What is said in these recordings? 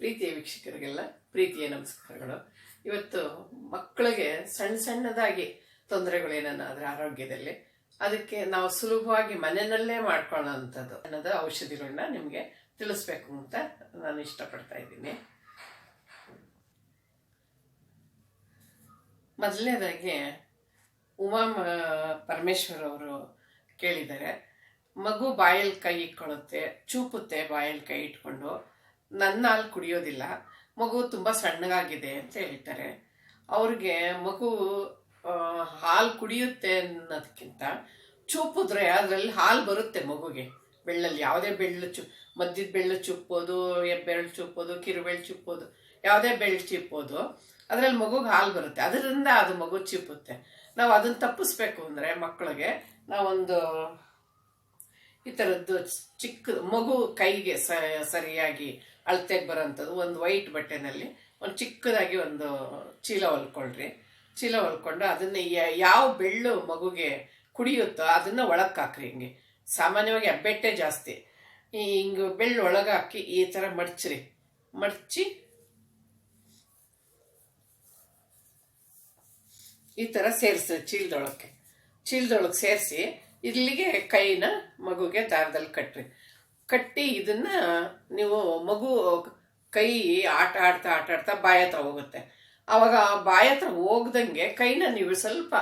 ಪ್ರೀತಿಯ ವೀಕ್ಷಕರಿಗೆಲ್ಲ, ಪ್ರೀತಿಯ ನಮಸ್ಕಾರಗಳು. ಇವತ್ತು ಮಕ್ಕಳಿಗೆ ಸಣ್ಣ ಸಣ್ಣದಾಗಿ ತೊಂದರೆಗಳೇನಾದ್ರೆ ಆರೋಗ್ಯದಲ್ಲಿ, ಅದಕ್ಕೆ ನಾವು ಸುಲಭವಾಗಿ ಮನೆಯಲ್ಲೇ ಮಾಡ್ಕೊಳ್ಳೋಂಥದ್ದು ಅನ್ನೋದು ಔಷಧಿಗಳನ್ನ ನಿಮಗೆ ತಿಳಿಸ್ಬೇಕು ಅಂತ ನಾನು ಇಷ್ಟಪಡ್ತಾ ಇದ್ದೀನಿ. ಮೊದಲನೇದಾಗಿ, ಉಮಾ ಪರಮೇಶ್ವರ್ ಅವರು ಕೇಳಿದ್ದಾರೆ, ಮಗು ಬಾಯಲ್ಲಿ ಕೈ ಇಟ್ಕೊಳ್ಳುತ್ತೆ, ಚೂಪುತ್ತೆ ಬಾಯಲ್ಲಿ ಕೈ ಇಟ್ಕೊಂಡು. ನನ್ನ ಹಾಲು ಕುಡಿಯೋದಿಲ್ಲ. ಮಗು ತುಂಬ ಸಣ್ಣಗಾಗಿದೆ ಅಂತ ಹೇಳ್ತಾರೆ. ಅವ್ರಿಗೆ ಮಗು ಹಾಲು ಕುಡಿಯುತ್ತೆ ಅನ್ನೋದಕ್ಕಿಂತ ಚೂಪಿದ್ರೆ ಅದರಲ್ಲಿ ಹಾಲು ಬರುತ್ತೆ ಮಗುಗೆ. ಬೆಳ್ಳಲ್ಲಿ ಯಾವುದೇ ಬೆಳ್ಳು ಚು, ಮದ್ಯದ ಬೆಳ್ಳು ಚುಪ್ಪೋದು ಎಬ್ಬೆರಳು ಚುಪ್ಪೋದು, ಕಿರುಬೆಳ್ಳು ಚುಪ್ಪೋದು, ಯಾವುದೇ ಬೆಳ್ಳು ಚಿಪ್ಪೋದು, ಅದರಲ್ಲಿ ಮಗುಗೆ ಹಾಲು ಬರುತ್ತೆ. ಅದರಿಂದ ಅದು ಮಗು ಚಿಪ್ಪುತ್ತೆ ನಾವು ಅದನ್ನ ತಪ್ಪಿಸ್ಬೇಕು ಅಂದರೆ ಮಕ್ಕಳಿಗೆ ನಾವೊಂದು ಈ ಥರದ್ದು ಚಿಕ್ಕ ಮಗು ಕೈಗೆ ಸರಿಯಾಗಿ ಅಳತೆಗೆ ಬರೋಂಥದ್ದು, ಒಂದು ವೈಟ್ ಬಟ್ಟೆನಲ್ಲಿ, ಒಂದು ಚಿಕ್ಕದಾಗಿ ಒಂದು ಚೀಲ ಹೊಲ್ಕೊಳ್ರಿ. ಚೀಲ ಹೊಲ್ಕೊಂಡು ಅದನ್ನ ಯಾವ ಬೆಳ್ಳು ಮಗುಗೆ ಕುಡಿಯುತ್ತೋ ಅದನ್ನು ಒಳಗೆ ಹಾಕ್ರಿ ಹಿಂಗೆ. ಸಾಮಾನ್ಯವಾಗಿ ಅಬ್ಬೆಟ್ಟೆ ಜಾಸ್ತಿ. ಹಿಂಗೆ ಬೆಳ್ಳು ಒಳಗೆ ಹಾಕಿ ಈ ಥರ ಮಡ್ಚ್ರಿ. ಮಡ್ಚಿ ಈ ಥರ ಸೇರಿಸಿ ಚೀಲದೊಳಕ್ಕೆ. ಚೀಲದೊಳಗೆ ಸೇರಿಸಿ ಇಲ್ಲಿಗೆ ಕೈನ ಮಗುಗೆ ದಾರದಲ್ಲಿ ಕಟ್ರಿ. ಕಟ್ಟಿ ಇದನ್ನ ನೀವು ಮಗು ಕೈ ಆಟ ಆಡ್ತಾ ಆಟ ಆಡ್ತಾ ಬಾಯ ಹತ್ರ ಹೋಗುತ್ತೆ. ಅವಾಗ ಆ ಬಾಯ ಹತ್ರ ಹೋಗ್ದಂಗೆ ಕೈನ ನೀವು ಸ್ವಲ್ಪ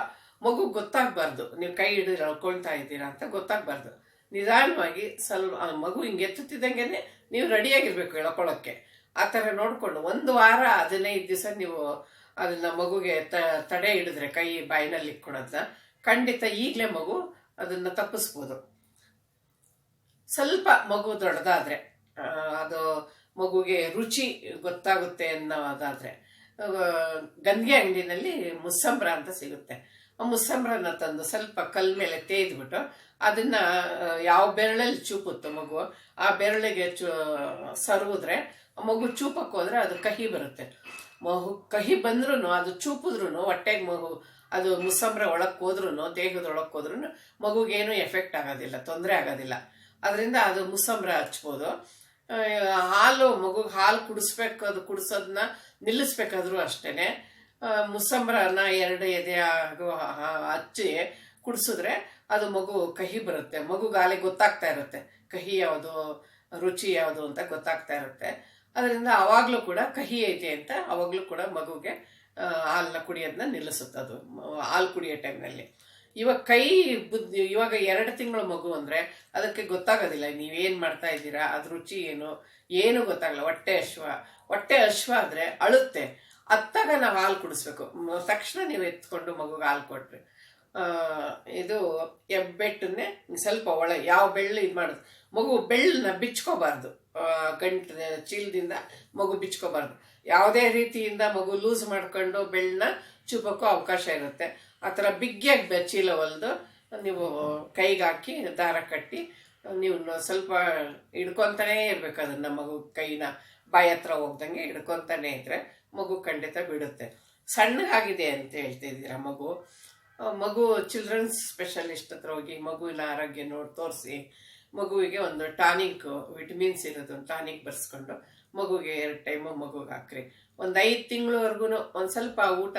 ಮಗು ಗೊತ್ತಾಗಬಾರ್ದು. ನೀವು ಕೈ ಹಿಡಿದು ಅಳ್ಕೊಳ್ತಾ ಇದ್ದೀರಾ ಅಂತ ಗೊತ್ತಾಗಬಾರ್ದು. ನಿಧಾನವಾಗಿ ಸ್ವಲ್ಪ ಮಗು ಹಿಂಗೆ ಎತ್ತುತ್ತಿದ್ದಂಗೆ ನೀವು ರೆಡಿಯಾಗಿರ್ಬೇಕು ಎಳ್ಕೊಳ್ಳೋಕ್ಕೆ ಆ ಥರ ನೋಡಿಕೊಂಡು ಒಂದು ವಾರ ಹದಿನೈದು ದಿವಸ ನೀವು ಅದನ್ನ ಮಗುಗೆ ತ- ತಡೆ ಹಿಡಿದ್ರೆ ಕೈ ಬಾಯಿನಲ್ಲಿ ಇಟ್ಕೊಳೋದನ್ನ ಖಂಡಿತ ಈಗಲೇ ಮಗು ಅದನ್ನ ತಪ್ಪಿಸ್ಬೋದು. ಸ್ವಲ್ಪ ಮಗು ದೊಡ್ಡದಾದ್ರೆ ಅದು ಮಗುಗೆ ರುಚಿ ಗೊತ್ತಾಗುತ್ತೆ ಅನ್ನೋದಾದ್ರೆ ಗಂಗೆ ಅಂಗಡಿನಲ್ಲಿ ಮುಸ್ಸಂಬ್ರ ಅಂತ ಸಿಗುತ್ತೆ. ಆ ಮುಸ್ಸಂಬ್ರನ ತಂದು ಸ್ವಲ್ಪ ಕಲ್ ಮೇಲೆ ತೇಯ್ದ್ಬಿಟ್ಟು ಅದನ್ನ ಯಾವ ಬೆರಳಲ್ಲಿ ಚೂಪುತ್ತೋ ಮಗು, ಆ ಬೆರಳಿಗೆ ಚೂ ಸರುವುದ್ರೆ ಆ ಮಗು ಚೂಪಕ್ಕೆ ಹೋದ್ರೆ ಅದು ಕಹಿ ಬರುತ್ತೆ. ಮಗು ಕಹಿ ಬಂದ್ರೂ ಅದು ಚೂಪಿದ್ರು ಹೊಟ್ಟೆಗೆ ಮಗು, ಅದು ಮುಸ್ಸಂಬ್ರ ಒಳಕ್ಕೆ ಹೋದ್ರೂ ದೇಹದೊಳಕ್ಕೆ ಹೋದ್ರೂ ಮಗುಗೇನು ಎಫೆಕ್ಟ್ ಆಗೋದಿಲ್ಲ, ತೊಂದರೆ ಆಗೋದಿಲ್ಲ. ಅದರಿಂದ ಅದು ಮುಸಂಬ್ರ ಹಚ್ಬೋದು. ಹಾಲು ಮಗುಗೆ ಹಾಲು ಕುಡಿಸ್ಬೇಕು, ಅದು ಕುಡಿಸೋದನ್ನ ನಿಲ್ಲಿಸ್ಬೇಕಾದ್ರೂ ಅಷ್ಟೇನೆ. ಮುಸಂಬ್ರನ ಎರಡು ಎದೆ ಆಗೋ ಹ- ಹಚ್ಚಿ ಕುಡಿಸಿದ್ರೆ ಅದು ಮಗು ಕಹಿ ಬರುತ್ತೆ. ಮಗುಗಾಲೆ ಗೊತ್ತಾಗ್ತಾ ಇರುತ್ತೆ. ಕಹಿ ಯಾವುದು, ರುಚಿ ಯಾವುದು ಅಂತ ಗೊತ್ತಾಗ್ತಾ ಇರುತ್ತೆ. ಅದರಿಂದ ಅವಾಗ್ಲೂ ಕೂಡ ಕಹಿ ಐತೆ ಅಂತ ಅವಾಗಲೂ ಕೂಡ ಮಗುಗೆ ಹಾಲನ್ನ ಕುಡಿಯೋದನ್ನ ನಿಲ್ಲಿಸುತ್ತೆ ಅದು. ಹಾಲು ಕುಡಿಯೋ ಟೈಮ್ನಲ್ಲಿ. ಇವಾಗ ಕೈ ಬುದ್ಧಿ, ಇವಾಗ ಎರಡು ತಿಂಗಳ ಮಗು ಅಂದ್ರೆ ಅದಕ್ಕೆ ಗೊತ್ತಾಗೋದಿಲ್ಲ, ನೀವೇನ್ ಮಾಡ್ತಾ ಇದ್ದೀರಾ ಅದ್ರ ರುಚಿ ಏನು ಏನು ಗೊತ್ತಾಗಲ್ಲ, ಹೊಟ್ಟೆ ಅಶ್ವ. ಹೊಟ್ಟೆ ಅಶ್ವ ಆದ್ರೆ ಅಳುತ್ತೆ. ಅತ್ತಾಗ ನಾವು ಹಾಲು ಕುಡಿಸ್ಬೇಕು. ತಕ್ಷಣ ನೀವು ಎತ್ಕೊಂಡು ಮಗುಗೆ ಹಾಲು ಕೊಟ್ರಿ. ಇದು ಹೆಬ್ಬೆಟ್ಟನ್ನೇ ಸ್ವಲ್ಪ ಒಳ, ಯಾವ ಬೆಳ್ಳು ಇದು ಮಾಡೋದು. ಮಗು ಬೆಳ್ಳನ್ನ ಬಿಚ್ಕೋಬಾರ್ದು. ಗಂಟು ಚೀಲದಿಂದ ಮಗು ಬಿಚ್ಕೋಬಾರ್ದು. ಯಾವುದೇ ರೀತಿಯಿಂದ ಮಗು ಲೂಸ್ ಮಾಡ್ಕೊಂಡು ಬೆಳ್ಳನ್ನ ಚುಬಕ್ಕೂ ಅವಕಾಶ ಇರುತ್ತೆ. ಆ ಥರ ಬಿಗ್ಗಿಯಾಗಿ ಚೀಲ ಹೊಲ್ದು, ನೀವು ಕೈಗೆ ಹಾಕಿ, ದಾರ ಕಟ್ಟಿ ನೀವು ಸ್ವಲ್ಪ ಹಿಡ್ಕೊಂತಾನೇ ಇರಬೇಕು ಅದನ್ನ ಮಗು ಕೈನ, ಬಾಯಿ ಹತ್ರ ಹೋಗ್ದಂಗೆ ಹಿಡ್ಕೊಂತಾನೆ ಇದ್ರೆ ಮಗು ಖಂಡಿತ ಬಿಡುತ್ತೆ. ಸಣ್ಣಗಾಗಿದೆ ಅಂತ ಹೇಳ್ತಿದ್ದೀರ ಮಗು? ಮಗು ಚಿಲ್ಡ್ರನ್ಸ್ ಸ್ಪೆಷಲಿಸ್ಟ್ ಹತ್ರ ಹೋಗಿ, ಮಗುವಿನ ಆರೋಗ್ಯ ನೋಡಿ ತೋರಿಸಿ, ಮಗುವಿಗೆ ಒಂದು ಟಾನಿಕ್ ವಿಟಮಿನ್ಸ್ ಇರೋದು ಟಾನಿಕ್ ಬರ್ಸ್ಕೊಂಡು ಮಗುಗೆ ಎರಡು ಟೈಮು ಮಗುಗೆ ಹಾಕ್ರಿ. ಒಂದು ಐದು ತಿಂಗಳವರೆಗೂ ಒಂದು ಸ್ವಲ್ಪ ಊಟ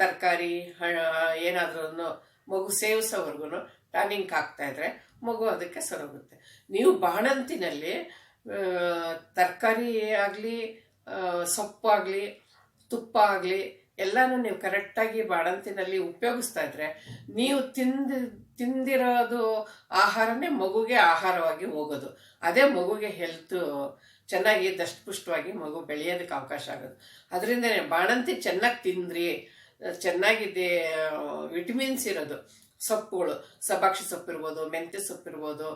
ತರಕಾರಿ ಏನಾದ್ರೂ ಮಗು ಸೇವಿಸೋವರೆಗೂ ಟಾನಿಂಗ್ ಹಾಕ್ತಾ ಇದ್ರೆ ಮಗು ಅದಕ್ಕೆ ಸರೋಗುತ್ತೆ. ನೀವು ಬಾಣಂತಿನಲ್ಲಿ ತರಕಾರಿ ಆಗಲಿ ಸೊಪ್ಪು ಆಗಲಿ, ತುಪ್ಪ ಆಗಲಿ ಎಲ್ಲಾನು ನೀವು ಕರೆಕ್ಟಾಗಿ ಬಾಣಂತಿನಲ್ಲಿ ಉಪಯೋಗಿಸ್ತಾ ಇದ್ರೆ ನೀವು ತಿಂದ, ತಿಂದಿರೋದು ಆಹಾರನೇ ಮಗುಗೆ ಆಹಾರವಾಗಿ ಹೋಗೋದು. ಅದೇ ಮಗುಗೆ ಹೆಲ್ತ್ ಚೆನ್ನಾಗಿ ದಷ್ಟಪುಷ್ಟವಾಗಿ ಮಗು ಬೆಳೆಯೋದಕ್ಕೆ ಅವಕಾಶ ಆಗೋದು. ಅದರಿಂದನೇ ಬಾಣಂತಿ ಚೆನ್ನಾಗಿ ತಿಂದ್ರಿ. ಚೆನ್ನಾಗಿದೆ ವಿಟಮಿನ್ಸ್ ಇರೋದು. ಸೊಪ್ಪುಗಳು, ಸಬಾಕ್ಷಿ ಸೊಪ್ಪಿರ್ಬೋದು, ಮೆಂತ್ಯ ಸೊಪ್ಪಿರ್ಬೋದು,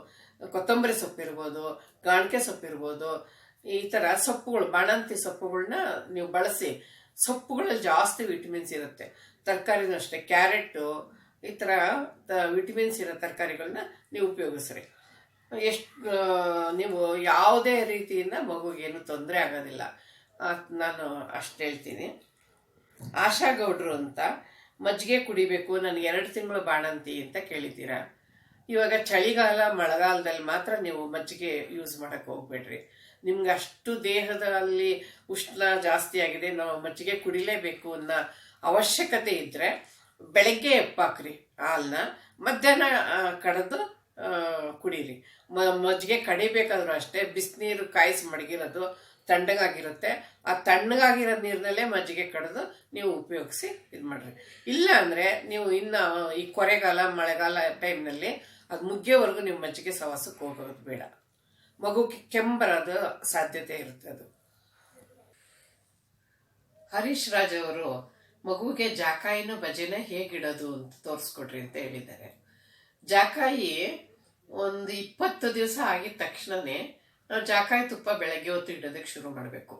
ಕೊತ್ತಂಬರಿ ಸೊಪ್ಪಿರ್ಬೋದು, ಗಾಣಿಕೆ ಸೊಪ್ಪಿರ್ಬೋದು, ಈ ಥರ ಸೊಪ್ಪುಗಳು, ಬಾಣಂತಿ ಸೊಪ್ಪುಗಳನ್ನ ನೀವು ಬಳಸಿ, ಸೊಪ್ಪುಗಳಲ್ಲಿ ಜಾಸ್ತಿ ವಿಟಮಿನ್ಸ್ ಇರುತ್ತೆ. ತರಕಾರಿನೂ ಅಷ್ಟೇ ಕ್ಯಾರೆಟು ಈ ಥರ ವಿಟಮಿನ್ಸ್ ಇರೋ ತರಕಾರಿಗಳನ್ನ ನೀವು ಉಪಯೋಗಿಸ್ರಿ. ಎಷ್ಟು ನೀವು ಯಾವುದೇ ರೀತಿಯಿಂದ ಮಗುಗೇನು ತೊಂದರೆ ಆಗೋದಿಲ್ಲ. ನಾನು ಅಷ್ಟು ಹೇಳ್ತೀನಿ. ಆಶಾ ಗೌಡ್ರು ಅಂತ ಮಜ್ಜಿಗೆ ಕುಡಿಬೇಕು, ನನಗೆ ಎರಡು ತಿಂಗಳು ಬಾಣಂತಿ ಅಂತ ಕೇಳಿದ್ದೀರಾ? ಇವಾಗ ಚಳಿಗಾಲ, ಮಳೆಗಾಲದಲ್ಲಿ ಮಾತ್ರ ನೀವು ಮಜ್ಜಿಗೆ ಯೂಸ್ ಮಾಡಕ್ಕೆ ಹೋಗ್ಬೇಡ್ರಿ. ನಿಮ್ಗೆ ಅಷ್ಟು ದೇಹದಲ್ಲಿ ಉಷ್ಣ ಜಾಸ್ತಿ ಆಗಿದೆ, ನಾವು ಮಜ್ಜಿಗೆ ಕುಡಿಲೇಬೇಕು ಅನ್ನೋ ಅವಶ್ಯಕತೆ ಇದ್ರೆ ಬೆಳಗ್ಗೆ ಎಪ್ಪಾಕ್ರಿ ಹಾಲನ್ನ ಮಧ್ಯಾಹ್ನ ಕಡದು ಕುಡೀರಿ. ಮಜ್ಜಿಗೆ ಕಡಿಬೇಕಾದ್ರೂ ಅಷ್ಟೇ, ಬಿಸಿನೀರು ಕಾಯಿಸಿ ಮಡಗಿರೋದು ತಣ್ಣಗಾಗಿರುತ್ತೆ. ಆ ತಣ್ಣಗಾಗಿರೋ ನೀರಿನಲ್ಲೇ ಮಜ್ಜಿಗೆ ಕಡಿದು ನೀವು ಉಪಯೋಗಿಸಿ ಇದು ಮಾಡ್ರಿ. ಇಲ್ಲ ಅಂದರೆ ನೀವು ಇನ್ನು ಈ ಕೊರೆಗಾಲ, ಮಳೆಗಾಲ ಟೈಮ್ನಲ್ಲಿ ಅದು ಮುಗಿಯೋವರೆಗೂ ನೀವು ಮಜ್ಜಿಗೆ ಸವಾಸಕ್ಕೆ ಹೋಗೋದು ಬೇಡ. ಮಗುಗೆ ಕೆಂಬರೋದು ಸಾಧ್ಯತೆ ಇರುತ್ತೆ ಅದು. ಹರೀಶ್ ರಾಜ್ ಅವರು ಮಗುವಿಗೆ ಜಾಕಾಯಿನ ಭಜನೆ ಹೇಗಿಡೋದು ಅಂತ ತೋರಿಸ್ಕೊಡ್ರಿ ಅಂತ ಹೇಳಿದ್ದಾರೆ. ಜಾಕಾಯಿ ಒಂದು ಇಪ್ಪತ್ತು ದಿವಸ ಆಗಿದ ತಕ್ಷಣನೇ ನಾವು ಜಾಕಾಯಿ ತುಪ್ಪ ಬೆಳಗ್ಗೆ ಹೊತ್ತು ಇಡೋದಕ್ಕೆ ಶುರು ಮಾಡಬೇಕು.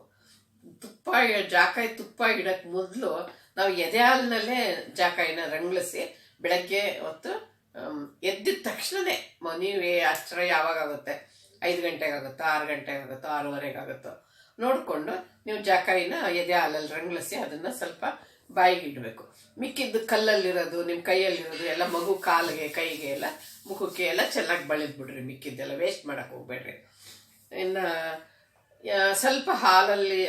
ತುಪ್ಪ ಜಾಕಾಯಿ ತುಪ್ಪ ಇಡಕ್ಕೆ ಮೊದಲು ನಾವು ಎದೆ ಹಾಲಿನಲ್ಲೇ ಜಾಕಾಯಿನ ರಂಗ್ಳಿಸಿ ಬೆಳಗ್ಗೆ ಹೊತ್ತು ಎದ್ದಿದ ತಕ್ಷಣನೇ ನೀವೇ ಅಷ್ಟರ ಯಾವಾಗ ಆಗುತ್ತೆ ಐದು ಗಂಟೆಗೆ ಆಗುತ್ತೋ ಆರು ಗಂಟೆಗೆ ಆರೂವರೆಗಾಗುತ್ತೋ? ನೋಡಿಕೊಂಡು ನೀವು ಜಾಕಾಯಿನ ಎದೆ ಹಾಲಲ್ಲಿ ರಂಗ್ಳಿಸಿ ಅದನ್ನು ಸ್ವಲ್ಪ ಬಾಯಿಗೆ ಇಡಬೇಕು. ಮಿಕ್ಕಿದ್ದು ಕಲ್ಲಲ್ಲಿರೋದು ನಿಮ್ಮ ಕೈಯಲ್ಲಿರೋದು, ಎಲ್ಲ ಮಗು ಕಾಲಿಗೆ, ಕೈಗೆ ಎಲ್ಲ ಮುಖಕ್ಕೆ ಎಲ್ಲ ಚೆನ್ನಾಗಿ ಬಳಿದ್ಬಿಡ್ರಿ ಮಿಕ್ಕಿದ್ದೆಲ್ಲ. ವೇಸ್ಟ್ ಮಾಡೋಕ್ಕೆ ಹೋಗ್ಬೇಡ್ರಿ. ಇನ್ನು ಸ್ವಲ್ಪ ಹಾಲಲ್ಲಿ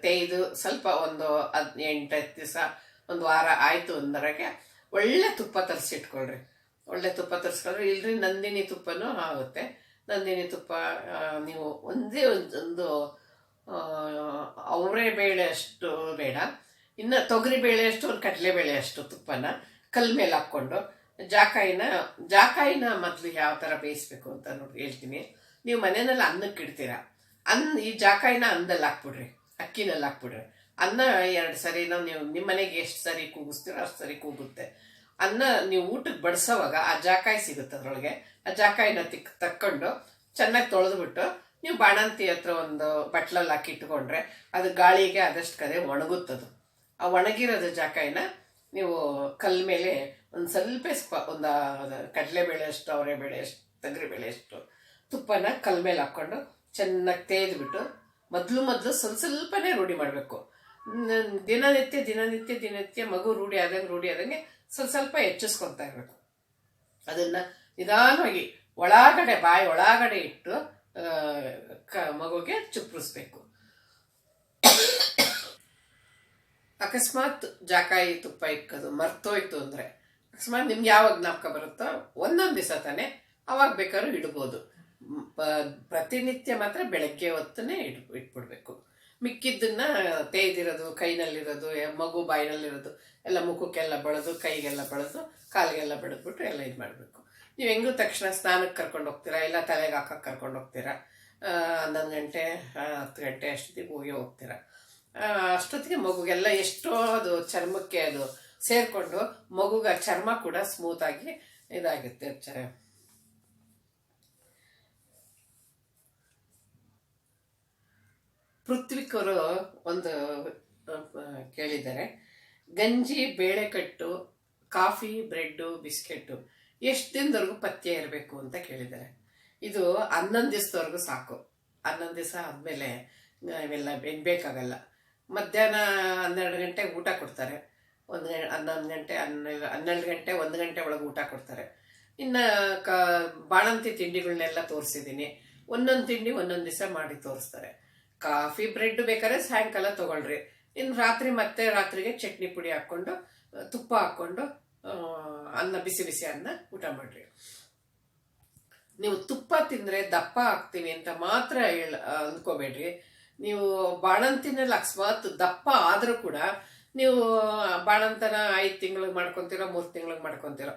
ತೇಯ್ದು ಸ್ವಲ್ಪ ಒಂದು ಹದ್ ಹತ್ತು ದಿವಸ ಒಂದು ವಾರ ಆಯಿತು ಅಂದ್ರಾಗೆ ಒಳ್ಳೆ ತುಪ್ಪ ತರಿಸಿಟ್ಕೊಳ್ರಿ. ಒಳ್ಳೆ ತುಪ್ಪ ತರಿಸ್ಕೊಂಡ್ರೆ ಇಲ್ರಿ, ನಂದಿನಿ ತುಪ್ಪನೂ ಆಗುತ್ತೆ. ನಂದಿನಿ ತುಪ್ಪ ನೀವು ಒಂದೇ ಒಂದ್- ಅವರೇ ಬೇಳೆ ಅಷ್ಟು ಬೇಡ. ಇನ್ನು ತೊಗರಿ ಬೇಳೆ ಅಷ್ಟು, ಒಂದು ಕಡಲೆ ಬೇಳೆ ಅಷ್ಟು ತುಪ್ಪನ ಕಲ್ ಮೇಲೆ ಹಾಕ್ಕೊಂಡು, ಜಾಕಾಯಿನ ಜಾಕಾಯಿನ ಮೊದಲು ಯಾವ ಥರ ಬೇಯಿಸ್ಬೇಕು ಅಂತ ನೋಡಿ ಹೇಳ್ತೀನಿ. ನೀವು ಮನೆಯಲ್ಲಿ ಅನ್ನಕ್ಕೆ ಇಡ್ತೀರಾ? ಅನ್ನ ಈ ಜಾಕಾಯಿನ ಅನ್ನದಲ್ಲಿ ಹಾಕ್ಬಿಡ್ರಿ ಅಕ್ಕಿನಲ್ಲಿ ಹಾಕ್ಬಿಡ್ರಿ. ಅನ್ನ ಎರಡು ಸರಿನೋ ನೀವು ನಿಮ್ಮ ಮನೆಗೆ ಎಷ್ಟು ಸರಿ ಕೂಗಿಸ್ತೀರೋ ಅಷ್ಟು ಸರಿ ಕೂಗುತ್ತೆ. ಅನ್ನ ನೀವು ಊಟಕ್ಕೆ ಬಡಿಸೋವಾಗ ಆ ಜಾಕಾಯಿ ಸಿಗುತ್ತೆ ಅದರೊಳಗೆ. ಆ ಜಾಕಾಯಿನ ತಿಕ್, ತಕ್ಕೊಂಡು ಚೆನ್ನಾಗಿ ತೊಳೆದ್ಬಿಟ್ಟು ನೀವು ಬಾಣಂತಿ ಹತ್ರ ಒಂದು ಬಟ್ಲಲ್ಲಿ ಹಾಕಿ ಇಟ್ಕೊಂಡ್ರೆ ಅದು ಗಾಳಿಗೆ ಆದಷ್ಟು ಕದೆ ಒಣಗುತ್ತದು. ಆ ಒಣಗಿರೋದು ಜಾಕಾಯಿನ ನೀವು ಕಲ್ ಮೇಲೆ ಒಂದು ಸ್ವಲ್ಪ ಸ್ಪ, ಒಂದು ಕಡಲೆಬೇಳೆ ಅಷ್ಟು, ಅವರೆಬೇಳೆ ಅಷ್ಟು, ತೊಗರಿಬೇಳೆ ಅಷ್ಟು ತುಪ್ಪನ ಕಲ್ ಮೇಲೆ ಹಾಕ್ಕೊಂಡು ಚೆನ್ನಾಗಿ ತೇದ್ಬಿಟ್ಟು ಮೊದಲು ಮೊದಲು ಸ್ವಲ್ಪ ಸ್ವಲ್ಪನೇ ರೂಢಿ ಮಾಡಬೇಕು. ದಿನನಿತ್ಯ ದಿನನಿತ್ಯ ದಿನನಿತ್ಯ ಮಗು ರೂಢಿ ಆದಂಗೆ ರೂಢಿ ಆದಂಗೆ ಸ್ವಲ್ಪ ಸ್ವಲ್ಪ ಹೆಚ್ಚಿಸ್ಕೊತಾ ಇರಬೇಕು. ಅದನ್ನು ನಿಧಾನವಾಗಿ ಒಳಗಡೆ, ಬಾಯಿ ಒಳಗಡೆ ಇಟ್ಟು ಕ, ಮಗುಗೆ ಚುಪ್ಪಿಸ್ಬೇಕು ಅಕಸ್ಮಾತ್ ಜಾಕಾಯಿ ತುಪ್ಪ ಇಕ್ಕೋದು, ಮರ್ತೋಯ್ತು ಅಂದರೆ ಅಕಸ್ಮಾತ್ ನಿಮ್ಗೆ ಯಾವಾಗ ಜ್ಞಾಪಕ ಬರುತ್ತೋ ಒಂದೊಂದು ದಿವಸ ತಾನೆ ಅವಾಗ ಬೇಕಾದ್ರೂ ಇಡ್ಬೋದು. ಪ್ರತಿನಿತ್ಯ ಮಾತ್ರ ಬೆಳಗ್ಗೆ ಹೊತ್ತನೇ ಇಟ್ ಇಟ್ಬಿಡ್ಬೇಕು. ಮಿಕ್ಕಿದ್ದನ್ನ ತೇಯ್ದಿರೋದು ಕೈನಲ್ಲಿರೋದು ಮಗು ಬಾಯಿನಲ್ಲಿರೋದು, ಎಲ್ಲ ಮುಖಕ್ಕೆಲ್ಲ ಬಳದು, ಕೈಗೆಲ್ಲ ಬಳದು, ಕಾಲಿಗೆಲ್ಲ ಬೆಳೆದ್ಬಿಟ್ಟು ಎಲ್ಲ ಇದು ಮಾಡಬೇಕು. ನೀವು ಹೆಂಗೂ ತಕ್ಷಣ ಸ್ನಾನಕ್ಕೆ ಕರ್ಕೊಂಡು ಹೋಗ್ತೀರಾ? ಇಲ್ಲ ತಲೆಗೆ ಹಾಕಕ್ಕೆ ಕರ್ಕೊಂಡು ಹೋಗ್ತೀರಾ? ಹನ್ನೊಂದು ಗಂಟೆ ಹತ್ತು ಗಂಟೆ ಅಷ್ಟೊತ್ತಿಗೆ ಹೋಗಿ ಹೋಗ್ತೀರಾ? ಅಷ್ಟೊತ್ತಿಗೆ ಮಗುಗೆಲ್ಲ ಎಷ್ಟೋ ಅದು ಚರ್ಮಕ್ಕೆ ಅದು ಸೇರಿಕೊಂಡು ಮಗುಗ ಚರ್ಮ ಕೂಡ ಸ್ಮೂತಾಗಿ ಇದಾಗುತ್ತೆ. ಚ ಪೃಥ್ವಿಕರು ಒಂದು ಕೇಳಿದ್ದಾರೆ. ಗಂಜಿ, ಬೇಳೆಕಟ್ಟು, ಕಾಫಿ, ಬ್ರೆಡ್ಡು, ಬಿಸ್ಕೆಟ್ಟು ಎಷ್ಟು ದಿನದವರೆಗೂ ಪಥ್ಯ ಇರಬೇಕು ಅಂತ ಕೇಳಿದ್ದಾರೆ. ಇದು ಹನ್ನೊಂದು ದಿವಸದವರೆಗೂ ಸಾಕು. ಹನ್ನೊಂದು ದಿವಸ ಆದಮೇಲೆ ಇವೆಲ್ಲ ಬೇಕಾಗಲ್ಲ. ಮಧ್ಯಾಹ್ನ ಹನ್ನೆರಡು ಗಂಟೆಗೆ ಊಟ ಕೊಡ್ತಾರೆ. ಒಂದು ಹನ್ನೊಂದು ಗಂಟೆ, ಹನ್ನೆರಡು ಹನ್ನೆರಡು ಗಂಟೆ, ಒಂದು ಗಂಟೆ ಒಳಗೆ ಊಟ ಕೊಡ್ತಾರೆ. ಇನ್ನು ಕ, ಬಾಣಂತಿ ತಿಂಡಿಗಳನ್ನೆಲ್ಲ ತೋರಿಸಿದ್ದೀನಿ. ಒಂದೊಂದು ತಿಂಡಿ ಒಂದೊಂದು ದಿವಸ ಮಾಡಿ ತೋರಿಸ್ತಾರೆ. ಕಾಫಿ, ಬ್ರೆಡ್ ಬೇಕಾದ್ರೆ ಸಾಯಂಕಾಲ ತಗೊಳ್ರಿ. ಇನ್ನು ರಾತ್ರಿ ಮತ್ತೆ ರಾತ್ರಿಗೆ ಚಟ್ನಿ ಪುಡಿ ಹಾಕ್ಕೊಂಡು ತುಪ್ಪ ಹಾಕ್ಕೊಂಡು ಅನ್ನ, ಬಿಸಿ ಬಿಸಿ ಅನ್ನ ಊಟ ಮಾಡ್ರಿ. ನೀವು ತುಪ್ಪ ತಿಂದ್ರೆ ದಪ್ಪ ಆಗ್ತೀವಿ ಅಂತ ಮಾತ್ರ ಹೇಳ ಅಂದ್ಕೋಬೇಡ್ರಿ ನೀವು ಬಾಣಂತಿನಲ್ಲಿ ಅಕಸ್ಮಾತ್ ದಪ್ಪ ಆದರೂ ಕೂಡ ನೀವು ಬಾಣಂತನ ಐದು ತಿಂಗಳಿಗೆ ಮಾಡ್ಕೊತಿರೋ, ಮೂರು ತಿಂಗಳಿಗೆ ಮಾಡ್ಕೊತಿರೋ,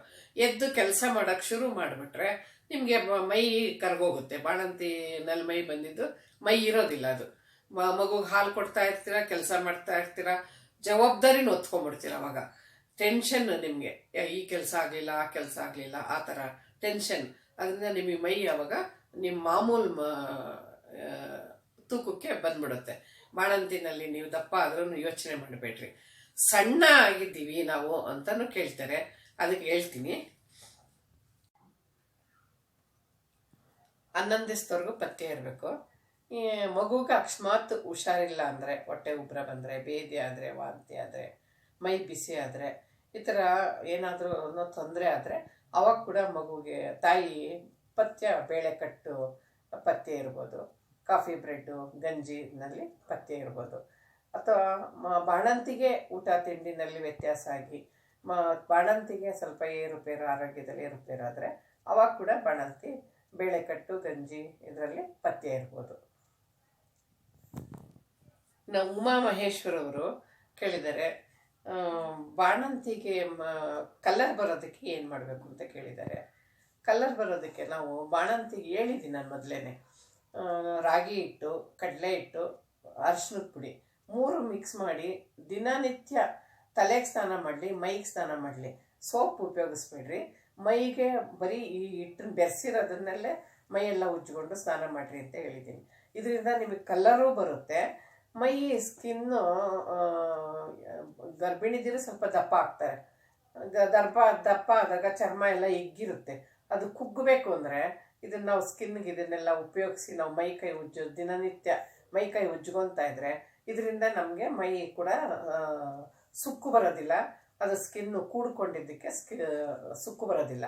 ಎದ್ದು ಕೆಲಸ ಮಾಡೋಕ್ಕೆ ಶುರು ಮಾಡಿಬಿಟ್ರೆ ನಿಮಗೆ ಮೈ ಕರ್ಗೋಗುತ್ತೆ. ಬಾಣಂತಿನಲ್ಲಿ ಮೈ ಬಂದಿದ್ದು ಮೈ ಇರೋದಿಲ್ಲ ಅದು. ಮಗುಗೆ ಹಾಲು ಕೊಡ್ತಾ ಇರ್ತೀರಾ, ಕೆಲಸ ಮಾಡ್ತಾ ಇರ್ತೀರಾ, ಜವಾಬ್ದಾರಿನ ಒತ್ಕೊಂಡ್ಬಿಡ್ತೀರ ಅವಾಗ. ಟೆನ್ಷನ್ ನಿಮಗೆ. ಈ ಕೆಲಸ ಆಗಲಿಲ್ಲ, ಆ ಕೆಲಸ ಆಗಲಿಲ್ಲ, ಆ ಥರ ಟೆನ್ಷನ್ ಅದರಿಂದ ನಿಮಗೆ ಮೈ ಅವಾಗ ನಿಮ್ಮ ಮಾಮೂಲು ತೂಕಕ್ಕೆ ಬಂದ್ಬಿಡುತ್ತೆ. ಬಾಣಂತಿನಲ್ಲಿ ನೀವು ದಪ್ಪ ಆದ್ರೂ ಯೋಚನೆ ಮಾಡಬೇಡ್ರಿ. ಸಣ್ಣ ಆಗಿದ್ದೀವಿ ನಾವು ಅಂತಲೂ ಕೇಳ್ತಾರೆ. ಅದಕ್ಕೆ ಹೇಳ್ತೀನಿ. ಹನ್ನೊಂದು ದಿವಸದವರೆಗೂ ಇರಬೇಕು. ಮಗುಗೆ ಅಕಸ್ಮಾತ್ ಹುಷಾರಿಲ್ಲ ಅಂದರೆ, ಹೊಟ್ಟೆ ಉಬ್ಬರ ಬಂದರೆ, ಬೇದಿ ಆದರೆ, ವಾಂತಿ ಆದರೆ, ಮೈ ಬಿಸಿ ಆದರೆ, ಈ ಥರ ಏನಾದರೂ ತೊಂದರೆ ಆದರೆ, ಅವಾಗ ಕೂಡ ಮಗುಗೆ ತಾಯಿ ಪಥ್ಯ ಬೇಳೆ ಕಟ್ಟು ಪಥ್ಯ ಇರ್ಬೋದು. ಕಾಫಿ ಬ್ರೆಡ್ಡು ಗಂಜಿನಲ್ಲಿ ಪಥ್ಯ ಇರ್ಬೋದು. ಅಥವಾ ಬಾಣಂತಿಗೆ ಊಟ ತಿಂಡಿನಲ್ಲಿ ವ್ಯತ್ಯಾಸ ಆಗಿ, ಮ, ಬಾಣಂತಿಗೆ ಸ್ವಲ್ಪ ಏರುಪೇರು, ಆರೋಗ್ಯದಲ್ಲಿ ಏರುಪೇರು ಆದರೆ ಅವಾಗ ಕೂಡ ಬಾಣಂತಿ ಬೇಳೆಕಟ್ಟು, ಗಂಜಿ ಇದರಲ್ಲಿ ಪಥ್ಯ ಇರ್ಬೋದು. ನಾವು ಉಮಾ ಮಹೇಶ್ವರವರು ಕೇಳಿದ್ದಾರೆ ಬಾಣಂತಿಗೆ ಬಾಣಂತಿಗೆ ಕಲ್ಲರ್ ಬರೋದಕ್ಕೆ ಏನು ಮಾಡಬೇಕು ಅಂತ ಕೇಳಿದ್ದಾರೆ. ಕಲ್ಲರ್ ಬರೋದಕ್ಕೆ ನಾವು ಬಾಣಂತಿಗೆ ಹೇಳಿದ್ದೀನಿ ನಾನು ಮೊದಲೇ ರಾಗಿ ಹಿಟ್ಟು, ಕಡಲೆ ಹಿಟ್ಟು ಅರಿಶಿನದ ಪುಡಿ ಮೂರು ಮಿಕ್ಸ್ ಮಾಡಿ ದಿನನಿತ್ಯ ತಲೆಗೆ ಸ್ನಾನ ಮಾಡಲಿ, ಮೈಗೆ ಸ್ನಾನ ಮಾಡಲಿ. ಸೋಪ್ ಉಪಯೋಗಿಸ್ಬೇಡ್ರಿ. ಮೈಗೆ ಬರೀ ಈ ಹಿಟ್ಟನ್ನು ಬೆರೆಸಿರೋದನ್ನಲ್ಲೇ ಮೈಯೆಲ್ಲ ಉಜ್ಜಿಕೊಂಡು ಸ್ನಾನ ಮಾಡಿರಿ ಅಂತ ಹೇಳಿದ್ದೀನಿ. ಇದರಿಂದ ನಿಮಗೆ ಕಲರು ಬರುತ್ತೆ. ಮೈ, ಸ್ಕಿನ್ನು ಗರ್ಭಿಣಿದಿರು ಸ್ವಲ್ಪ ದಪ್ಪ ಆಗ್ತಾರೆ. ದರ್ಪ, ದಪ್ಪ ಆದಾಗ ಚರ್ಮ ಎಲ್ಲ ಹಿಗ್ಗಿರುತ್ತೆ. ಅದು ಕುಗ್ಗಬೇಕು ಅಂದರೆ ಇದನ್ನು ನಾವು ಸ್ಕಿನ್ಗೆ ಇದನ್ನೆಲ್ಲ ಉಪಯೋಗಿಸಿ ನಾವು ಮೈ ಕೈ ಉಜ್ಜೋ ದಿನನಿತ್ಯ ಮೈ ಕೈ ಉಜ್ಕೊತಾ ಇದ್ರೆ ಇದರಿಂದ ನಮಗೆ ಮೈ ಕೂಡ ಸುಕ್ಕು ಬರೋದಿಲ್ಲ. ಅದು ಸ್ಕಿನ್ನು ಕೂಡ್ಕೊಂಡಿದ್ದಕ್ಕೆ ಸ್ಕಿ ಸುಕ್ಕು ಬರೋದಿಲ್ಲ.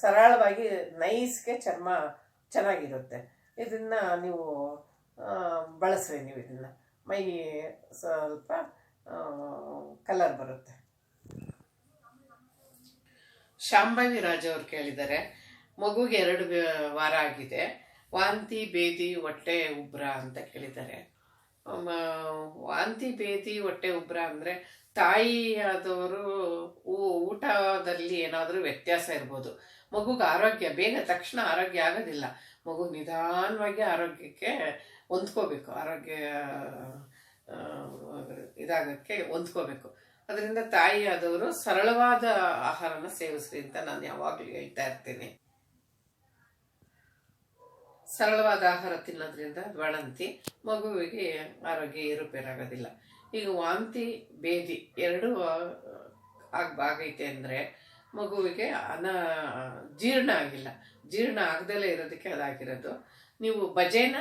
ಸರಳವಾಗಿ ನೈಸ್ಗೆ ಚರ್ಮ ಚೆನ್ನಾಗಿರುತ್ತೆ. ಇದನ್ನು ನೀವು ಬಳಸ್ರಿ ನೀವು ಇದನ್ನು. ಮೈ ಸ್ವಲ್ಪ ಕಲರ್ ಬರುತ್ತೆ. ಶಾಂಭವಿ ರಾಜ ಅವ್ರು ಕೇಳಿದ್ದಾರೆ, ಮಗುಗೆ ಎರಡು ವಾರ ಆಗಿದೆ, ವಾಂತಿ ಬೇದಿ ಹೊಟ್ಟೆ ಉಬ್ರ ಅಂತ ಕೇಳಿದ್ದಾರೆ. ವಾಂತಿ ಬೇದಿ ಹೊಟ್ಟೆ ಉಬ್ರ ಅಂದರೆ ತಾಯಿಯಾದವರು ಊಟದಲ್ಲಿ ಏನಾದರೂ ವ್ಯತ್ಯಾಸ ಇರ್ಬೋದು. ಮಗುಗೆ ಆರೋಗ್ಯ, ಬೇಗ ತಕ್ಷಣ ಆರೋಗ್ಯ ಆಗೋದಿಲ್ಲ. ಮಗು ನಿಧಾನವಾಗಿ ಆರೋಗ್ಯಕ್ಕೆ ಹೊಂದ್ಕೋಬೇಕು. ಆರೋಗ್ಯ ಇದಾಗಕ್ಕೆ ಹೊಂದ್ಕೋಬೇಕು. ಅದರಿಂದ ತಾಯಿಯಾದವರು ಸರಳವಾದ ಆಹಾರನ ಸೇವಿಸ್ರಿ ಅಂತ ನಾನು ಯಾವಾಗಲೂ ಹೇಳ್ತಾ ಇರ್ತೀನಿ. ಸರಳವಾದ ಆಹಾರ ತಿನ್ನೋದ್ರಿಂದ ಬಾಣಂತಿ ಮಗುವಿಗೆ ಆರೋಗ್ಯ ಏರುಪೇರಾಗೋದಿಲ್ಲ. ಈಗ ವಾಂತಿ, ಭೇದಿ ಎರಡೂ ಆಗ, ಆಗೈತೆ ಅಂದರೆ ಮಗುವಿಗೆ ಅನ, ಜೀರ್ಣ ಆಗಿಲ್ಲ. ಜೀರ್ಣ ಆಗದಲ್ಲೇ ಇರೋದಕ್ಕೆ ಅದಾಗಿರೋದು. ನೀವು ಬಜೆನ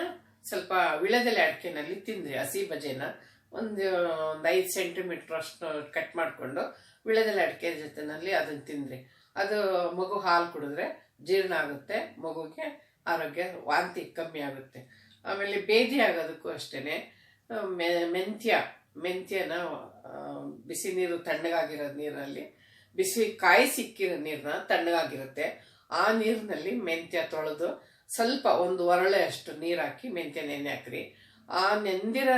ಸ್ವಲ್ಪ ವಿಳೆದೆಲೆ ಅಡಿಕೆನಲ್ಲಿ ತಿಂದ್ರಿ, ಹಸಿ ಬಜೆನ. ಒಂದು ಒಂದು ಐದು ಸೆಂಟಿಮೀಟ್ರ್ ಅಷ್ಟು ಕಟ್ ಮಾಡಿಕೊಂಡು ವಿಳೆದೆಲೆ ಅಡಿಕೆ ಜೊತೆನಲ್ಲಿ ಅದನ್ನು ತಿಂದ್ರಿ. ಅದು ಮಗು ಹಾಲು ಕುಡಿದ್ರೆ ಜೀರ್ಣ ಆಗುತ್ತೆ, ಮಗುಗೆ ಆರೋಗ್ಯ ವಾಂತಿ ಕಮ್ಮಿ ಆಗುತ್ತೆ. ಆಮೇಲೆ ಬೇದಿ ಆಗೋದಕ್ಕೂ ಅಷ್ಟೇ ಮೆಂತ್ಯ. ಮೆಂತ್ಯನ ಬಿಸಿ ನೀರು ತಣ್ಣಗಾಗಿರೋ ನೀರಿನಲ್ಲಿ ಬಿಸಿ ಕಾಯಿ ಸಿಕ್ಕಿರೋ ನೀರನ್ನ ತಣ್ಣಗಾಗಿರುತ್ತೆ. ಆ ನೀರಿನಲ್ಲಿ ಮೆಂತ್ಯ ತೊಳೆದು ಸ್ವಲ್ಪ ಒಂದು ಒರಳೆ ಅಷ್ಟು ನೀರು ಹಾಕಿ ಮೆಂತ್ಯ ನೆನೆ ಹಾಕ್ರಿ. ಆ ನೆಂದಿರ,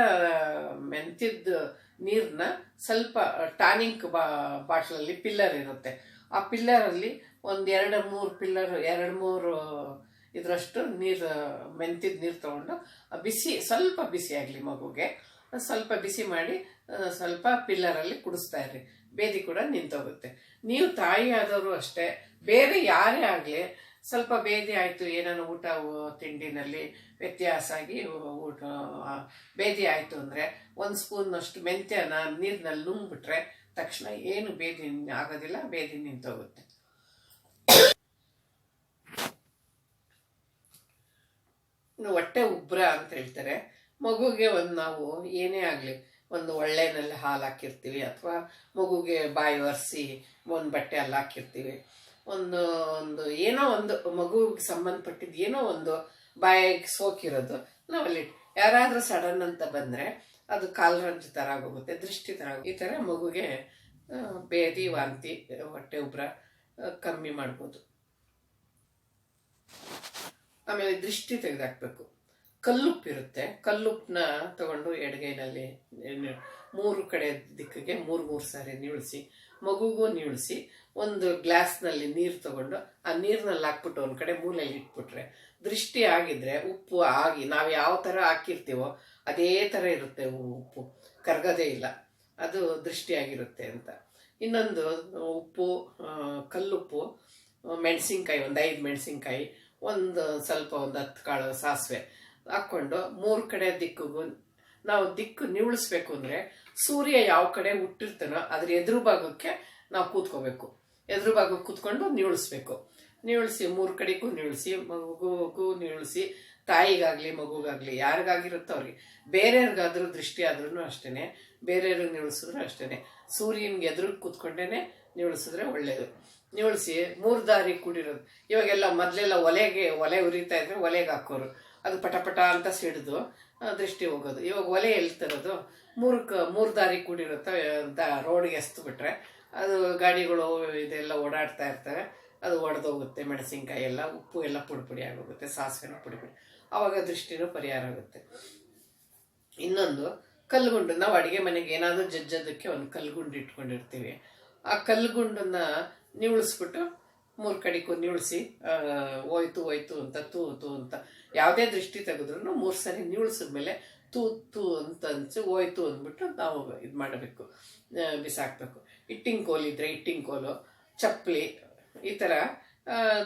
ಮೆಂತ್ಯದ ನೀರನ್ನ ಸ್ವಲ್ಪ ಟಾನಿಕ್ ಬಾ, ಬಾಟ್ಲಲ್ಲಿ ಪಿಲ್ಲರ್ ಇರುತ್ತೆ. ಆ ಪಿಲ್ಲರಲ್ಲಿ ಒಂದು ಎರಡು ಮೂರು ಪಿಲ್ಲರ್, ಎರಡು ಮೂರು ಇದರಷ್ಟು ನೀರು, ಮೆಂತ್ಯದ ನೀರು ತೊಗೊಂಡು ಬಿಸಿ, ಸ್ವಲ್ಪ ಬಿಸಿ ಆಗಲಿ ಮಗುಗೆ. ಸ್ವಲ್ಪ ಬಿಸಿ ಮಾಡಿ ಸ್ವಲ್ಪ ಪಿಲ್ಲರಲ್ಲಿ ಕುಡಿಸ್ತಾ ಇರ್ರಿ. ಬೇದಿ ಕೂಡ ನಿಂತೋಗುತ್ತೆ. ನೀವು ತಾಯಿ ಆದವರು ಅಷ್ಟೇ, ಬೇರೆ ಯಾರೇ ಆಗಲಿ, ಸ್ವಲ್ಪ ಬೇದಿ ಆಯಿತು ಏನಾದ್ರು ಊಟ ತಿಂಡಿನಲ್ಲಿ ವ್ಯತ್ಯಾಸ ಆಗಿ ಊಟ ಬೇದಿ ಆಯಿತು ಅಂದರೆ ಒಂದು ಸ್ಪೂನ್ನಷ್ಟು ಮೆಂತ್ಯನ, ನೀರಿನಲ್ಲಿ ನುಂಗ್ಬಿಟ್ರೆ ತಕ್ಷಣ ಏನು ಬೇದಿ ಆಗೋದಿಲ್ಲ, ಬೇದಿ ನಿಂತೋಗುತ್ತೆ. ಹೊಟ್ಟೆ ಉಬ್ರ ಅಂತ ಹೇಳ್ತಾರೆ. ಮಗುಗೆ ಒಂದು ನಾವು ಏನೇ ಆಗಲಿ ಒಂದು ಒಳ್ಳೆನಲ್ಲಿ ಹಾಲು ಹಾಕಿರ್ತೀವಿ ಅಥವಾ ಮಗುಗೆ ಬಾಯಿ ಒರೆಸಿ ಒಂದು ಬಟ್ಟೆ ಅಲ್ಲಿ ಹಾಕಿರ್ತೀವಿ. ಒಂದು ಒಂದು ಏನೋ ಒಂದು ಮಗುವಿಗೆ ಸಂಬಂಧಪಟ್ಟಿದ್ದು ಏನೋ ಒಂದು ಬಾಯಿಗೆ ಸೋಕಿರೋದು ನಾವಲ್ಲಿ ಯಾರಾದರೂ ಸಡನ್ ಅಂತ ಬಂದರೆ ಅದು ಕಾಲರಂಜು ಥರ ಆಗೋಗುತ್ತೆ, ದೃಷ್ಟಿ ಥರ. ಈ ಥರ ಮಗುಗೆ ಬೇದಿ, ವಾಂತಿ, ಹೊಟ್ಟೆ ಉಬ್ರ ಕಮ್ಮಿ ಮಾಡ್ಬೋದು. ಆಮೇಲೆ ದೃಷ್ಟಿ ತೆಗೆದಾಕ್ಬೇಕು. ಕಲ್ಲುಪ್ಪಿರುತ್ತೆ ಕಲ್ಲುಪ್ಪನ್ನ ತಗೊಂಡು ಎಡಗೈನಲ್ಲಿ ಮೂರು ಕಡೆ ದಿಕ್ಕಿಗೆ ಮೂರು ಮೂರು ಸಾರಿ ನೀಳಿಸಿ, ಮಗುಗೂ ನೀಳಿಸಿ, ಒಂದು ಗ್ಲಾಸ್ನಲ್ಲಿ ನೀರು ತಗೊಂಡು ಆ ನೀರಿನಲ್ಲಿ ಹಾಕ್ಬಿಟ್ಟು ಒಂದು ಕಡೆ ಮೂಲೆಯಲ್ಲಿ ಇಟ್ಬಿಟ್ರೆ, ದೃಷ್ಟಿ ಆಗಿದ್ರೆ ಉಪ್ಪು ಆಗಿ ನಾವು ಯಾವ ಥರ ಹಾಕಿರ್ತೀವೋ ಅದೇ ಥರ ಇರುತ್ತೆ ಉಪ್ಪು. ಕರಗದೇ ಇಲ್ಲ. ಅದು ದೃಷ್ಟಿಯಾಗಿರುತ್ತೆ ಅಂತ. ಇನ್ನೊಂದು ಉಪ್ಪು ಕಲ್ಲುಪ್ಪು, ಮೆಣಸಿನ್ಕಾಯಿ, ಒಂದು ಐದು ಮೆಣಸಿನ್ಕಾಯಿ, ಒಂದು ಸ್ವಲ್ಪ ಒಂದು ಹತ್ತು ಕಾಳು ಸಾಸಿವೆ. ಹಾಕ್ಕೊಂಡು ಮೂರು ಕಡೆ ದಿಕ್ಕಿಗೂ ನಾವು ದಿಕ್ಕು ನಿವಳಿಸ್ಬೇಕು ಅಂದರೆ ಸೂರ್ಯ ಯಾವ ಕಡೆ ಹುಟ್ಟಿರ್ತಾನೋ ಅದ್ರ ಎದುರು ಭಾಗಕ್ಕೆ ನಾವು ಕೂತ್ಕೋಬೇಕು. ಎದುರು ಭಾಗಕ್ಕೆ ಕೂತ್ಕೊಂಡು ನಿವಳಿಸ್ಬೇಕು. ನಿವಳಿಸಿ ಮೂರು ಕಡೆಗೂ ನಿವಳಿಸಿ ಮಗುಗೂ ನಿವಳಿಸಿ, ತಾಯಿಗಾಗಲಿ, ಮಗುಗಾಗಲಿ, ಯಾರಿಗಾಗಿರುತ್ತೋ ಅವ್ರಿಗೆ. ಬೇರೆಯವ್ರಿಗಾದ್ರೂ ದೃಷ್ಟಿ ಆದ್ರೂ ಅಷ್ಟೇ ಬೇರೆಯವ್ರಿಗೆ ನಿವಳಿಸಿದ್ರು ಅಷ್ಟೇ ಸೂರ್ಯನ್ಗೆ ಎದುರು ಕೂತ್ಕೊಂಡೇನೆ ನಿವಳಿಸಿದ್ರೆ ಒಳ್ಳೇದು. ನಿವಳಿಸಿ ಮೂರು ದಾರಿ ಕೂಡಿರೋದು. ಇವಾಗೆಲ್ಲ ಮೊದಲೆಲ್ಲ ಒಲೆಗೆ, ಒಲೆ ಉರಿತಾ ಇದ್ರೆ ಒಲೆಗೆ ಹಾಕೋರು. ಅದು ಪಟ ಪಟ ಅಂತ ಸಿಡಿದು ದೃಷ್ಟಿ ಹೋಗೋದು. ಇವಾಗ ಒಲೆ ಎಲ್ಲಿ ತರೋದು? ಮೂರು ದಾರಿ ಕೂಡಿರುತ್ತೆ ರೋಡ್ ರೋಡ್ಗೆ ಎಸ್ತು ಬಿಟ್ರೆ ಅದು ಗಾಡಿಗಳು ಇದೆಲ್ಲ ಓಡಾಡ್ತಾ ಇರ್ತವೆ. ಅದು ಒಡೆದೋಗುತ್ತೆ, ಮೆಣಸಿನ್ಕಾಯಿ ಎಲ್ಲ, ಉಪ್ಪು ಎಲ್ಲ ಪುಡಿ ಪುಡಿ ಆಗೋಗುತ್ತೆ, ಸಾಸಿವೆನೂ ಪುಡಿ ಪುಡಿ ಅವಾಗ ದೃಷ್ಟಿನೂ ಪರಿಹಾರ ಆಗುತ್ತೆ. ಇನ್ನೊಂದು ಕಲ್ಲುಗುಂಡು ನಾವು ಅಡುಗೆ ಮನೆಗೆ ಏನಾದರೂ ಜಜ್ಜೋದಕ್ಕೆ ಒಂದು ಕಲ್ಗುಂಡು ಇಟ್ಕೊಂಡಿರ್ತೀವಿ. ಆ ಕಲ್ಲುಗುಂಡನ್ನ ನಿವುಳಿಸ್ಬಿಟ್ಟು ಮೂರು ಕಡೆಗೂ ನಿಳಿಸಿ ಹೋಯ್ತು ಹೋಯ್ತು ಅಂತ, ತೂ ತೂ ಅಂತ. ಯಾವುದೇ ದೃಷ್ಟಿ ತೆಗೆದ್ರೂ ಮೂರು ಸರಿ ಮೇಲೆ ತೂ ತೂ ಅಂತ ಅನ್ಸಿ ಹೋಯ್ತು ಅಂದ್ಬಿಟ್ಟು ನಾವು ಇದು ಮಾಡಬೇಕು ಬಿಸಾಕ್ಬೇಕು. ಇಟ್ಟಿನ ಕೋಲ್ ಇದ್ರೆ ಇಟ್ಟಿನ ಕೋಲು, ಚಪ್ಪಲಿ, ಈ ಥರ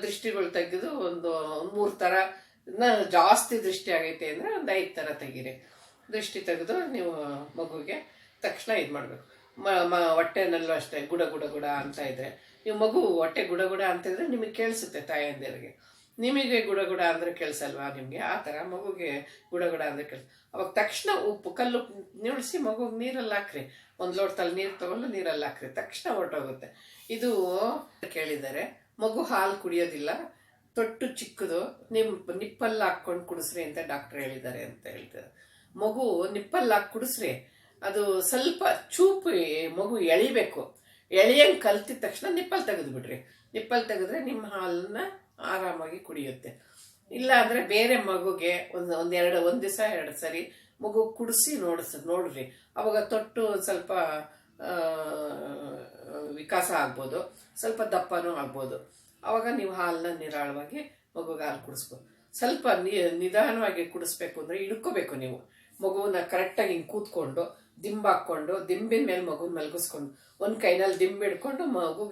ದೃಷ್ಟಿಗಳು ತೆಗೆದು ಒಂದು ಮೂರು ಥರ ಜಾಸ್ತಿ ದೃಷ್ಟಿ ಆಗೈತೆ ಅಂದರೆ ಒಂದು ಐದು ಥರ ತೆಗೀರಿ. ದೃಷ್ಟಿ ತೆಗೆದು ನೀವು ಮಗುಗೆ ತಕ್ಷಣ ಇದು ಮಾಡಬೇಕು. ಮ ಮ, ಹೊಟ್ಟೆನಲ್ಲೂ ಅಷ್ಟೇ, ಗುಡ ಗುಡ ಗುಡ ಅಂತ ಇದ್ರೆ. ನೀವು ಮಗು ಹೊಟ್ಟೆ ಗುಡ ಗುಡ ಅಂತ ಇದ್ರೆ ನಿಮಗೆ ಕೇಳಿಸುತ್ತೆ ತಾಯಂದಿರಿಗೆ. ನಿಮಗೆ ಗುಡ ಗುಡ ಅಂದರೆ ಕೇಳಿಸಲ್ವಾ ನಿಮಗೆ? ಆ ಥರ ಮಗುಗೆ ಗುಡ ಗುಡ ಅಂದರೆ ಕೇಳಿಸ್. ಅವಾಗ ತಕ್ಷಣ ಉಪ್ಪು, ಕಲ್ಲು ನಿಳಿಸಿ ಮಗುಗೆ ನೀರಲ್ಲಿ ಹಾಕ್ರಿ. ಒಂದು ಲೋಟದಲ್ಲಿ ನೀರು ತೊಗೊಂಡು ನೀರಲ್ಲಿ ಹಾಕ್ರಿ. ತಕ್ಷಣ ಹೊರಟೋಗುತ್ತೆ. ಇದು ಕೇಳಿದ್ದಾರೆ. ಮಗು ಹಾಲು ಕುಡಿಯೋದಿಲ್ಲ. ತೊಟ್ಟು ಚಿಕ್ಕದು. ನಿಮ್ಮ ನಿಪ್ಪಲ್ಲಿ ಹಾಕ್ಕೊಂಡು ಕುಡಿಸ್ರಿ ಅಂತ ಡಾಕ್ಟರ್ ಹೇಳಿದ್ದಾರೆ ಅಂತ ಹೇಳ್ತಾರೆ. ಮಗು ನಿಪ್ಪಲ್ಲಿ ಹಾಕಿ ಕುಡಿಸ್ರಿ. ಅದು ಸ್ವಲ್ಪ ಚೂಪು ಮಗು ಎಳಿಬೇಕು. ಎಳೆಯಂಗೆ ಕಲ್ತಿದ ತಕ್ಷಣ ನಿಪ್ಪಲ್ ತೆಗೆದು ಬಿಡ್ರಿ. ನಿಪ್ಪಲ್ ತೆಗೆದ್ರೆ ನಿಮ್ಮ ಹಾಲನ್ನ ಆರಾಮಾಗಿ ಕುಡಿಯುತ್ತೆ. ಇಲ್ಲ ಅಂದ್ರೆ ಬೇರೆ ಮಗುಗೆ ಒಂದು ಒಂದೆರಡು ಒಂದು ದಿವಸ ಎರಡು ಸರಿ ಮಗು ಕುಡಿಸಿ ನೋಡಿಸ್ ನೋಡ್ರಿ. ಅವಾಗ ತೊಟ್ಟು ಸ್ವಲ್ಪ ವಿಕಾಸ ಆಗ್ಬೋದು, ಸ್ವಲ್ಪ ದಪ್ಪನೂ ಆಗ್ಬೋದು. ಅವಾಗ ನೀವು ಹಾಲನ್ನ ನಿರಾಳವಾಗಿ ಮಗುಗೆ ಹಾಲು ಕುಡಿಸ್ಬೋದು ಸ್ವಲ್ಪ ನಿಧಾನವಾಗಿ ಕುಡಿಸ್ಬೇಕು ಅಂದರೆ ಹಿಡ್ಕೋಬೇಕು ನೀವು. ಮಗುವನ್ನ ಕರೆಕ್ಟಾಗಿ ಹಿಂಗೆ ಕೂತ್ಕೊಂಡು ದಿಂಬು ಹಾಕ್ಕೊಂಡು ದಿಂಬಿನ ಮೇಲೆ ಮಗುನ ಮಲಗಿಸ್ಕೊಂಡು ಒಂದು ಕೈನಲ್ಲಿ ದಿಂಬು ಹಿಡ್ಕೊಂಡು ಮಗು